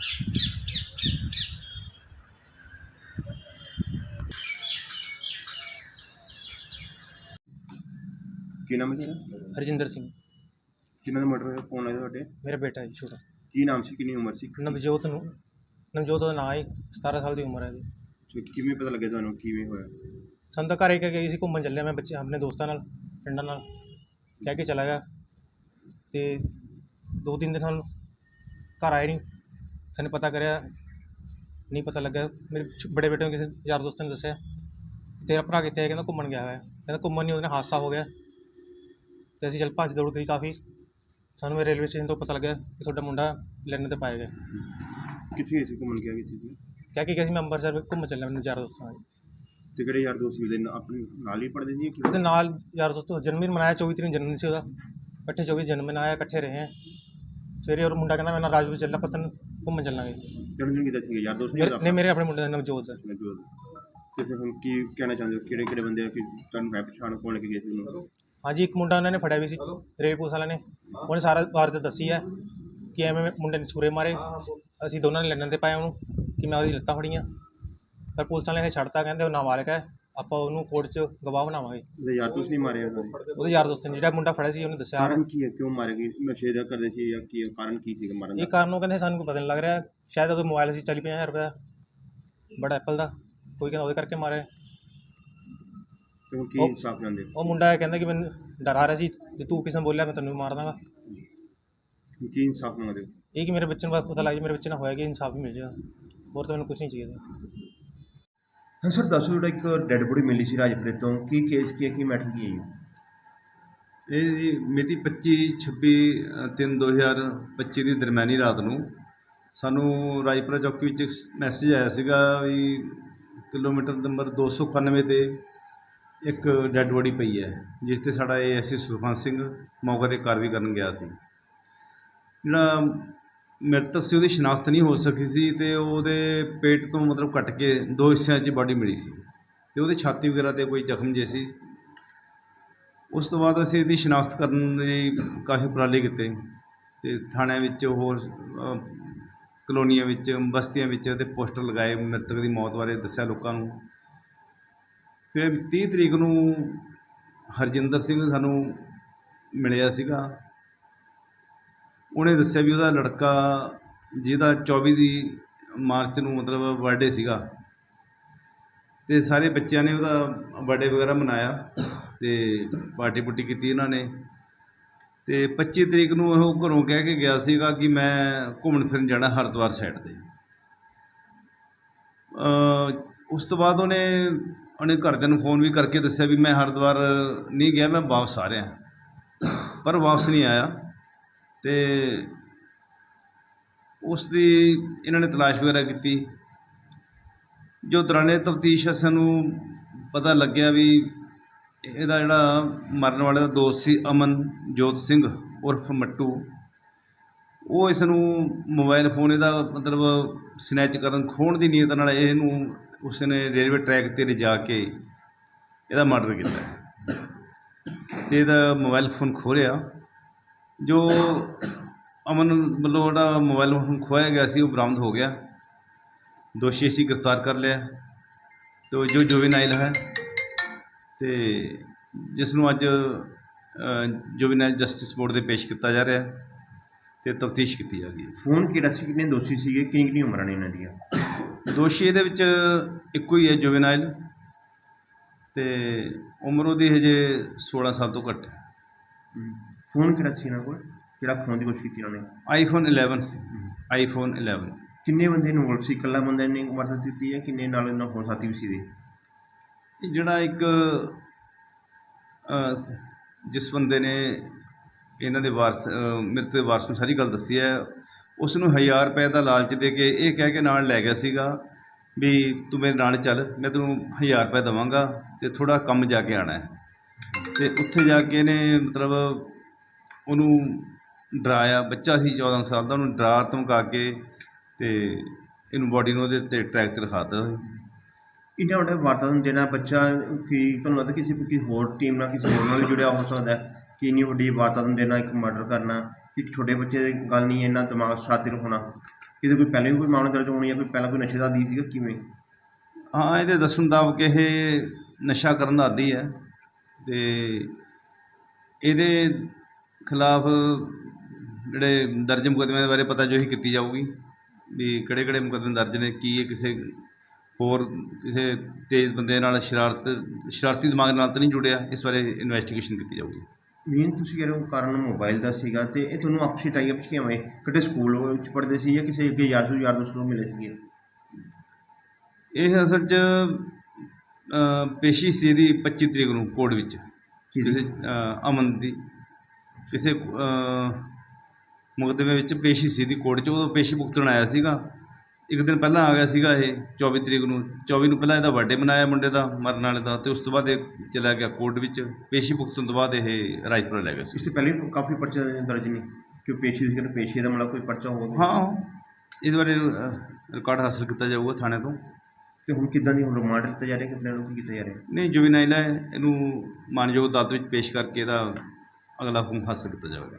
ਕੀ ਨਾਮ ਹੈ ਤੁਹਾਡਾ ਹਰਜਿੰਦਰ ਸਿੰਘ। ਕਿੰਨਾ ਦਾ ਮਰਡਰ ਹੋਇਆ? ਕੌਣ ਹੈ ਤੁਹਾਡੇ? ਮੇਰਾ ਬੇਟਾ ਹੈ ਜੀ ਛੋਟਾ। ਕੀ ਨਾਮ ਸੀ? ਕਿੰਨੀ ਉਮਰ ਸੀ? ਨਵਜੋਤ ਨੂੰ। ਨਵਜੋਤ ਦਾ ਨਾਂ ਹੈ 17 ਸਾਲ ਦੀ ਉਮਰ ਹੈ ਤੇ ਕਿਵੇਂ ਪਤਾ ਲੱਗਿਆ ਤੁਹਾਨੂੰ ਕਿਵੇਂ ਹੋਇਆ? ਸਾਨੂੰ ਤਾਂ ਘਰੇ ਕਹਿ ਕੇ ਗਈ ਸੀ ਘੁੰਮਣ ਚੱਲਿਆ ਮੈਂ ਬੱਚੇ ਆਪਣੇ ਦੋਸਤਾਂ ਨਾਲ ਫਰੈਂਡਾਂ ਨਾਲ। ਕਹਿ ਕੇ ਚਲਾ ਗਿਆ। ਤੇ ਦੋ ਤਿੰਨ ਦਿਨ ਸਾਨੂੰ ਘਰ ਆਏ ਨਹੀਂ ਸਾਨੂੰ ਪਤਾ ਕਰਿਆ ਨਹੀਂ ਪਤਾ ਲੱਗਾ ਮੇਰੇ ਛ- ਬੜੇ ਬੇਟੇ ਨੂੰ ਕਿਸੇ ਯਾਰ ਦੋਸਤ ਨੇ ਦੱਸਿਆ। ਤੇਰਾ ਭਰਾ ਕਿੱਥੇ ਹੈ? ਕਹਿੰਦਾ ਘੁੰਮਣ ਗਿਆ ਹੋਇਆ। ਹੈ। ਕਹਿੰਦਾ ਘੁੰਮਣ ਨਹੀਂ ਉਹਦੇ ਨਾਲ ਹਾਦਸਾ ਹੋ ਗਿਆ। ਤੇ ਅਸੀਂ ਚੱਲ ਭੱਜ ਦੌੜ ਗਈ ਕਾਫੀ। ਸਾਨੂੰ ਰੇਲਵੇ ਸਟੇਸ਼ਨ ਤੋਂ ਪਤਾ ਲੱਗਾ ਕਿ ਤੁਹਾਡਾ ਮੁੰਡਾ ਲੈਣ ਤੇ ਪਾਇਆ ਗਿਆ। ਕਿੱਥੇ ਗਏ ਸੀ ਘੁੰਮਣ ਗਿਆ ਕਿੱਥੇ ਸੀ? ਕਹਿ ਕੇ ਗਿਆ ਸੀ ਮੈਂ ਅੰਮ੍ਰਿਤਸਰ ਘੁੰਮਣ ਚੱਲਿਆ ਮੈਨੂੰ ਯਾਰ ਦੋਸਤਾਂ ਨਾਲ। ਤੇ ਕਿਹੜੇ ਯਾਰ ਦੋਸਤ ਉਹਦੇ ਨਾਲ ਆਪਣੇ ਨਾਲ ਹੀ ਪੜਦੇ ਸੀ ਕਿ? ਉਹਦੇ ਨਾਲ ਯਾਰ ਦੋਸਤ ਜਨਮ ਦਿਨ ਮਨਾਇਆ 24 ਤਰੀਕ ਨੂੰ ਜਨਮ ਦਿਨ ਸੀ ਉਹਦਾ। ਇਕੱਠੇ 24 ਜਨਮ ਦਿਨ ਆਇਆ ਇਕੱਠੇ ਰਹੇ ਹੈ ਸਵੇਰੇ ਉਹ ਮੁੰਡਾ ਕਹਿੰਦਾ ਮੈਂ ਨਾਲ ਰਾਜਪੁਰ ਚੱਲਣਾ ਪਤਨ ਘੁੰਮਣ ਚੱਲਾਂਗੇ। ਜਨਮ ਦਿਨ ਕਿਦਾਂ ਸੀ ਯਾਰ ਦੋਸਤ ਨਹੀਂ ਮੇਰੇ ਨਹੀਂ ਮੇਰੇ ਆਪਣੇ? ਮੁੰਡੇ ਦਾ ਨਾਮ ਜੋਤ ਹੈ। ਜੋ ਤੇ ਫਿਰ ਹੁਣ ਕੀ ਕਹਿਣਾ ਚਾਹੁੰਦੇ ਹੋ? ਕਿਹੜੇ ਕਿਹੜੇ ਬੰਦੇ ਆ ਕਿ ਤੁਹਾਨੂੰ ਹੈ ਪਛਾਣ ਕੋਣ ਲੈ ਕੇ ਗਏ ਸੀ ਉਹਨੂੰ? ਹਾਂਜੀ ਇੱਕ ਮੁੰਡਾ ਉਹਨਾਂ ਨੇ ਫੜਿਆ ਵੀ ਸੀ ਰੇਲ ਪੁਲਿਸ ਵਾਲਿਆਂ ਨੇ। ਉਹਨੇ ਸਾਰਾ ਵਾਰਦਾਤ ਦੱਸੀ ਹੈ ਕਿ ਐਵੇਂ ਮੁੰਡੇ ਨੇ ਛੁਰੇ ਮਾਰੇ। ਅਸੀਂ ਦੋਨਾਂ ਨੇ ਲੰਡਨ ਤੇ ਪਾਇਆ ਉਹਨੂੰ ਕਿ ਮੈਂ ਉਹਦੀ ਲੱਤਾਂ ਫੜੀਆਂ। ਪਰ ਪੁਲਿਸ ਵਾਲਿਆਂ ਨੇ ਛੱਡਤਾ ਕਹਿੰਦੇ ਉਹ ਨਾਬਾਲਗ ਹੈ। ਆਪਾਂ ਉਹਨੂੰ ਕੋਰਟ 'ਚ ਗਵਾਹ ਬਣਾਵਾਂਗੇ। ਉਹਦੇ ਯਾਰ ਦੋਸਤ ਨਹੀਂ ਮਾਰੇ ਉਹਨਾਂ ਨੇ ਉਹਦੇ ਯਾਰ ਦੋਸਤ ਨੇ ਜਿਹੜਾ ਮੁੰਡਾ ਫੜਿਆ ਸੀ ਉਹਨੇ ਦੱਸਿਆ। ਕਾਰਨ ਕੀ ਹੈ? ਕਿਉਂ ਮਾਰੇ ਗਏ? ਨਸ਼ੇ ਦਾ ਕਰਦੇ ਸੀ ਜਾਂ ਕੀ ਕਾਰਨ ਕੀ ਸੀ ਮਾਰਨ ਇਹ ਦਾ ਕਾਰਨ ਉਹ ਕਹਿੰਦੇ ਸਾਨੂੰ ਕੋਈ ਪਤਾ ਨਹੀਂ ਲੱਗ ਰਿਹਾ। ਸ਼ਾਇਦ ਉਹਦਾ ਮੋਬਾਈਲ ਸੀ 40 ਪੰਜਾਹ ਹਜ਼ਾਰ ਰੁਪਏ ਦਾ ਬੜਾ ਐਪਲ ਦਾ। ਕੋਈ ਕਹਿੰਦਾ ਉਹਦੇ ਕਰਕੇ ਮਾਰਿਆ ਤੇ ਹੁਣ ਕੀ ਉਹ- ਇਨਸਾਫ ਲੈਂਦੇ ਹੋ? ਉਹ ਮੁੰਡਾ ਕਹਿੰਦਾ ਕਿ ਮੈਨੂੰ ਡਰਾ ਰਿਹਾ ਸੀ ਜੇ ਤੂੰ ਕਿਸੇ ਨੂੰ ਬੋਲਿਆ ਮੈਂ ਤੈਨੂੰ ਵੀ ਮਾਰ ਦਾਂਗਾ। ਹੁਣ ਕੀ ਇਨਸਾਫ ਮੰਗਦੇ ਹੋ? ਇਹ ਕਿ ਮੇਰੇ ਬੱਚੇ ਨੂੰ ਪਤਾ ਲੱਗ ਜਾਏ ਮੇਰੇ ਬੱਚੇ ਨਾਲ ਹੋਇਆ ਕਿ ਇਨਸਾਫ ਹੀ ਮਿਲ ਜਾਏਗਾ। ਹੋਰ ਤਾਂ ਮੈਨੂੰ ਕੁਝ ਨਹੀਂ ਚਾਹੀਦਾ। ਹਾਂ ਸਰ, ਦੱਸੋ ਜਿਹੜਾ ਇੱਕ ਡੈੱਡ ਬੋਡੀ ਮਿਲੀ ਸੀ ਰਾਜਪੁਰੇ ਤੋਂ, ਕੀ ਕੇਸ ਕੀ ਹੈ, ਕੀ ਮੈਟਰ ਕੀ ਹੈ ਜੀ? ਇਹ ਜੀ ਮਿਤੀ 25 26 3 2025 ਦੀ ਦਰਮਿਆਨੀ ਰਾਤ ਨੂੰ ਸਾਨੂੰ ਰਾਜਪੁਰਾ ਚੌਕੀ ਵਿੱਚ ਇੱਕ ਮੈਸੇਜ ਆਇਆ ਸੀਗਾ ਵੀ ਕਿਲੋਮੀਟਰ ਨੰਬਰ 291 ਤੇ ਇੱਕ ਡੈੱਡ ਬੋਡੀ ਪਈ ਹੈ, ਜਿਸ ਤੇ ਸਾਡਾ ਏਐਸਸੀ ਸੁਖਵੰਤ ਸਿੰਘ ਮੌਕੇ ਤੇ ਕਾਰਵਾਈ ਕਰਨ ਗਿਆ ਸੀ। ਜਿਹੜਾ ਮ੍ਰਿਤਕ ਸੀ ਉਹਦੀ ਸ਼ਨਾਖਤ ਨਹੀਂ ਹੋ ਸਕੀ ਸੀ ਅਤੇ ਉਹਦੇ ਪੇਟ ਤੋਂ ਮਤਲਬ ਕੱਟ ਕੇ ਦੋ ਹਿੱਸਿਆਂ 'ਚ ਬਾਡੀ ਮਿਲੀ ਸੀ ਅਤੇ ਉਹਦੇ ਛਾਤੀ ਵਗੈਰਾ ਤੇ ਕੋਈ ਜ਼ਖਮ ਜੇ ਸੀ। ਉਸ ਤੋਂ ਬਾਅਦ ਅਸੀਂ ਇਹਦੀ ਸ਼ਨਾਖਤ ਕਰਨ ਲਈ ਕਾਫੀ ਉਪਰਾਲੇ ਕੀਤੇ ਅਤੇ ਥਾਣਿਆਂ ਵਿੱਚ ਹੋਰ ਕਲੋਨੀਆਂ ਵਿੱਚ, ਬਸਤੀਆਂ ਵਿੱਚ ਅਤੇ ਪੋਸਟਰ ਲਗਾਏ ਮ੍ਰਿਤਕ ਦੀ ਮੌਤ ਬਾਰੇ ਦੱਸਿਆ ਲੋਕਾਂ ਨੂੰ। ਫਿਰ 30 ਤਰੀਕ ਨੂੰ ਹਰਜਿੰਦਰ ਸਿੰਘ ਸਾਨੂੰ ਮਿਲਿਆ ਸੀਗਾ। ਉਹਨੇ ਦੱਸਿਆ ਵੀ ਉਹਦਾ ਲੜਕਾ ਜਿਹਦਾ 24 ਦੀ ਮਾਰਚ ਨੂੰ ਮਤਲਬ ਬਰਥਡੇ ਸੀਗਾ। ਅਤੇ ਸਾਰੇ ਬੱਚਿਆਂ ਨੇ ਉਹਦਾ ਬਰਥਡੇ ਵਗੈਰਾ ਮਨਾਇਆ ਅਤੇ ਪਾਰਟੀ ਪੁੱਟੀ ਕੀਤੀ ਇਹਨਾਂ ਨੇ। ਅਤੇ ਪੱਚੀ ਤਰੀਕ ਨੂੰ ਉਹ ਘਰੋਂ ਕਹਿ ਕੇ ਗਿਆ ਸੀਗਾ ਕਿ ਮੈਂ ਘੁੰਮਣ ਫਿਰਨ ਜਾਣਾ ਹਰਿਦੁਆਰ ਸਾਈਡ ਤੇ। ਉਸ ਤੋਂ ਬਾਅਦ ਉਹਨੇ ਉਹਨੇ ਘਰਦਿਆਂ ਨੂੰ ਫੋਨ ਵੀ ਕਰਕੇ ਦੱਸਿਆ ਵੀ ਮੈਂ ਹਰਿਦੁਆਰ ਨਹੀਂ ਗਿਆ, ਮੈਂ ਵਾਪਸ ਆ ਰਿਹਾ। ਪਰ ਵਾਪਸ ਨਹੀਂ ਆਇਆ। ਅਤੇ ਉਸ ਦੀ ਇਹਨਾਂ ਨੇ ਤਲਾਸ਼ ਵਗੈਰਾ ਕੀਤੀ। ਜੋ ਦੌਰਾਨੇ ਤਫਤੀਸ਼ ਸਾਨੂੰ ਪਤਾ ਲੱਗਿਆ ਵੀ ਇਹਦਾ ਜਿਹੜਾ ਮਰਨ ਵਾਲੇ ਦਾ ਦੋਸਤ ਸੀ ਅਮਨ ਜੋਤ ਸਿੰਘ, ਉਰਫ ਮੱਟੂ। ਉਹ ਇਸ ਨੂੰ ਮੋਬਾਈਲ ਫੋਨ ਇਹਦਾ ਮਤਲਬ ਸਨੈਚ ਕਰਨ ਖੋਣ ਦੀ ਨੀਅਤ ਨਾਲ ਇਹਨੂੰ ਉਸ ਨੇ ਰੇਲਵੇ ਟਰੈਕ ਤੇ ਲਿਜਾ ਕੇ ਇਹਦਾ ਮਰਡਰ ਕੀਤਾ। ਤੇ ਇਹਦਾ ਮੋਬਾਈਲ ਫੋਨ ਖੋਲਿਆ ਜੋ ਅਮਨ ਵੱਲੋਂ ਜਿਹੜਾ ਮੋਬਾਈਲ ਫੋਨ ਖੋਇਆ ਗਿਆ ਸੀ ਉਹ ਬਰਾਮਦ ਹੋ ਗਿਆ। ਦੋਸ਼ੀ ਅਸੀਂ ਗ੍ਰਿਫਤਾਰ ਕਰ ਲਿਆ। ਤੋ ਜੋ ਜੁਵੇਨਾਈਲ ਹੈ ਤੇ ਜਿਸ ਨੂੰ ਅੱਜ ਜੁਵੇਨਾਈਲ ਜਸਟਿਸ ਬੋਰਡ ਦੇ ਪੇਸ਼ ਕੀਤਾ ਜਾ ਰਿਹਾ ਹੈ ਤੇ ਤਫਤੀਸ਼ ਕੀਤੀ ਜਾ ਰਹੀ ਹੈ। ਫੋਨ ਕਿਹੜਾ ਸੀ? ਕਿੰਨੇ ਦੋਸ਼ੀ ਸੀਗੇ? ਕਿੰਨੀ ਕਿੰਨੀ ਉਮਰਾਂ ਨੇ ਇਹਨਾਂ ਦੀਆਂ? ਦੋਸ਼ੀ ਇਹਦੇ ਵਿੱਚ ਇੱਕੋ ਹੀ ਹੈ ਜੁਵੇਨਾਈਲ ਤੇ ਉਮਰ ਉਹਦੀ ਹਜੇ 16 ਸਾਲ ਤੋਂ ਘੱਟ ਹੈ। ਫੋਨ ਕਿਹੜਾ ਸੀ ਇਹਨਾਂ ਕੋਲ? ਜਿਹੜਾ ਖੋਣ ਦੀ ਕੋਸ਼ਿਸ਼ ਕੀਤੀ ਉਹਨਾਂ? ਨੇ ਆਈਫੋਨ 11 ਸੀ। ਆਈਫੋਨ 11 ਕਿੰਨੇ ਬੰਦੇ ਇਨਵੋਲਵ ਸੀ? ਇਕੱਲਾ ਬੰਦਾ ਨੇ ਮਦਦ ਦਿੱਤੀ ਹੈ ਕਿੰਨੇ ਨਾਲ ਇਹਨਾਂ ਹੋਰ ਸਾਥੀ ਵੀ ਸੀ ਦੇ ਇਹ ਜਿਹੜਾ ਇੱਕ ਜਿਸ ਬੰਦੇ ਨੇ ਇਹਨਾਂ ਦੇ ਵਾਰਸ ਅ, ਮ੍ਰਿਤਕ ਦੇ ਵਾਰਸ ਨੂੰ ਸਾਰੀ ਗੱਲ ਦੱਸੀ ਹੈ ਉਸ ਨੂੰ 1000 ਰੁਪਏ ਦਾ ਲਾਲਚ ਦੇ ਕੇ ਇਹ ਕਹਿ ਕੇ ਨਾਲ ਲੈ ਗਿਆ ਸੀਗਾ ਵੀ ਤੂੰ ਮੇਰੇ ਨਾਲ ਚੱਲ ਮੈਂ ਤੈਨੂੰ 1000 ਰੁਪਏ ਦੇਵਾਂਗਾ ਤੇ ਥੋੜਾ ਕੰਮ ਜਾ ਕੇ ਆਣਾ ਹੈ। ਤੇ ਉੱਥੇ ਜਾ ਕੇ ਇਹਨੇ ਮਤਲਬ ਉਹਨੂੰ ਡਰਾਇਆ ਬੱਚਾ ਸੀ 14 ਸਾਲ ਦਾ ਉਹਨੂੰ ਡਰਾ ਧਮਕਾ ਕੇ ਤੇ ਇਹਨੂੰ ਬੋਡੀ ਨੂੰ ਉਹਦੇ ਤੇ ਟਰੈਕ ਤੇ ਰਖਾਤਾ ਇੰਨਾ ਵੱਡਾ ਵਾਰਤਾ ਨੂੰ ਦੇਣਾ ਬੱਚਾ ਕੀ ਤੁਹਾਨੂੰ ਲੱਗਦਾ ਕਿਸੇ ਕਿਸੇ ਹੋਰ ਟੀਮ ਨਾਲ ਕਿਸੇ ਹੋਰ ਨਾਲ ਵੀ ਜੁੜਿਆ ਹੋ ਸਕਦਾ ਕਿ ਇੰਨੀ ਵੱਡੀ ਵਾਰਤਾ ਨੂੰ ਦੇਣਾ ਇੱਕ ਮਰਡਰ ਕਰਨਾ ਇੱਕ ਛੋਟੇ ਬੱਚੇ ਦੀ ਗੱਲ ਨਹੀਂ ਇੰਨਾ ਦਿਮਾਗ ਸ਼ਾਤਿਰ ਹੋਣਾ। ਕਿਤੇ ਕੋਈ ਪਹਿਲੇ ਵੀ ਕੋਈ ਮਾਮਲਾ ਦਰਜ ਹੋਣੀ ਜਾਂ ਕੋਈ ਪਹਿਲਾਂ ਕੋਈ ਨਸ਼ੇ ਦਾ ਆਦੀ ਸੀਗਾ ਕਿਵੇਂ? ਹਾਂ ਇਹਦੇ ਦੱਸਣ ਮੁਤਾਬਕ ਇਹ ਨਸ਼ਾ ਕਰਨ ਦਾ ਆਦੀ ਹੈ ਤੇ ਇਹਦੇ ਖਿਲਾਫ ਜਿਹੜੇ ਦਰਜ ਮੁਕੱਦਮਿਆਂ ਦੇ ਬਾਰੇ ਪਤਾ ਜੋ ਹੀ ਕੀਤੀ ਜਾਊਗੀ ਵੀ ਕਿਹੜੇ ਕਿਹੜੇ ਮੁਕੱਦਮੇ ਦਰਜ ਨੇ ਕੀ ਇਹ ਕਿਸੇ ਹੋਰ ਕਿਸੇ ਤੇਜ਼ ਬੰਦੇ ਨਾਲ ਸ਼ਰਾਰਤ ਸ਼ਰਾਰਤੀ ਦਿਮਾਗ ਨਾਲ ਤਾਂ ਨਹੀਂ ਜੁੜਿਆ ਇਸ ਬਾਰੇ ਇਨਵੈਸਟੀਗੇਸ਼ਨ ਕੀਤੀ ਜਾਊਗੀ। ਮੇਨ ਤੁਸੀਂ ਕਹਿ ਰਹੇ ਹੋ ਕਾਰਨ ਮੋਬਾਈਲ ਦਾ ਸੀਗਾ ਤੇ ਇਹ ਤੁਹਾਨੂੰ ਆਪਸੀ ਟਾਈ ਅਪਸ ਕਿਵੇਂ ਕਿਤੇ ਸਕੂਲ ਵਿੱਚ ਪੜ੍ਹਦੇ ਸੀ ਜਾਂ ਕਿਸੇ ਅੱਗੇ ਯਾਰ ਤੋਂ ਯਾਰ ਦੋਸਤ ਨੂੰ ਮਿਲੇ ਸੀਗੇ? ਇਹ ਅਸਲ 'ਚ ਪੇਸ਼ੀ ਸੀ ਇਹਦੀ 25 ਤਰੀਕ ਨੂੰ ਕੋਰਟ ਵਿੱਚ ਕਿਸੇ ਅਮਨ ਦੀ ਕਿਸੇ ਮੁਕੱਦਮੇ ਵਿੱਚ ਪੇਸ਼ੀ ਸੀ ਦੀ ਕੋਰਟ 'ਚ ਉਦੋਂ ਪੇਸ਼ੀ ਭੁਗਤਣ ਆਇਆ ਸੀਗਾ। ਇੱਕ ਦਿਨ ਪਹਿਲਾਂ ਆ ਗਿਆ ਸੀਗਾ ਇਹ 24 ਤਰੀਕ ਨੂੰ। 24 ਨੂੰ ਪਹਿਲਾਂ ਇਹਦਾ ਬਰਥਡੇ ਮਨਾਇਆ ਮੁੰਡੇ ਦਾ ਮਰਨ ਵਾਲੇ ਦਾ ਤੇ ਉਸ ਤੋਂ ਬਾਅਦ ਇਹ ਚਲਾ ਗਿਆ ਕੋਰਟ ਵਿੱਚ। ਪੇਸ਼ੀ ਭੁਗਤਣ ਤੋਂ ਬਾਅਦ ਇਹ ਰਾਜਪੁਰਾ ਲੈ ਗਿਆ ਸੀ। ਇਸ ਤੋਂ ਪਹਿਲੇ ਵੀ ਕਾਫੀ ਪਰਚੇ ਦਰਜ ਨੇ ਕਿ ਪੇਸ਼ੀ ਸੀ ਕਿ ਪੇਸ਼ੀ ਦਾ ਮਤਲਬ ਕੋਈ ਪਰਚਾ ਹੋਵੇ। ਹਾਂ ਇਹਦੇ ਬਾਰੇ ਰਿਕਾਰਡ ਹਾਸਲ ਕੀਤਾ ਜਾਊਗਾ ਥਾਣੇ ਤੋਂ। ਤੇ ਹੁਣ ਕਿੱਦਾਂ ਦੀ ਹੁਣ ਰਿਮਾਂਡ ਦਿੱਤਾ ਜਾ ਰਿਹਾ ਕਿ ਆਪਣੇ ਨੂੰ ਕੀ ਕੀਤਾ ਜਾ ਰਿਹਾ? ਨਹੀਂ ਜੁਵੀਨਾਈਲ ਹੈ ਇਹਨੂੰ ਮਾਨਯੋਗ ਅਦਾਲਤ ਵਿੱਚ ਪੇਸ਼ ਕਰਕੇ ਇਹਦਾ ਅਗਲਾ ਹੁਕਮ ਹਾਸਲ ਕੀਤਾ ਜਾਵੇਗਾ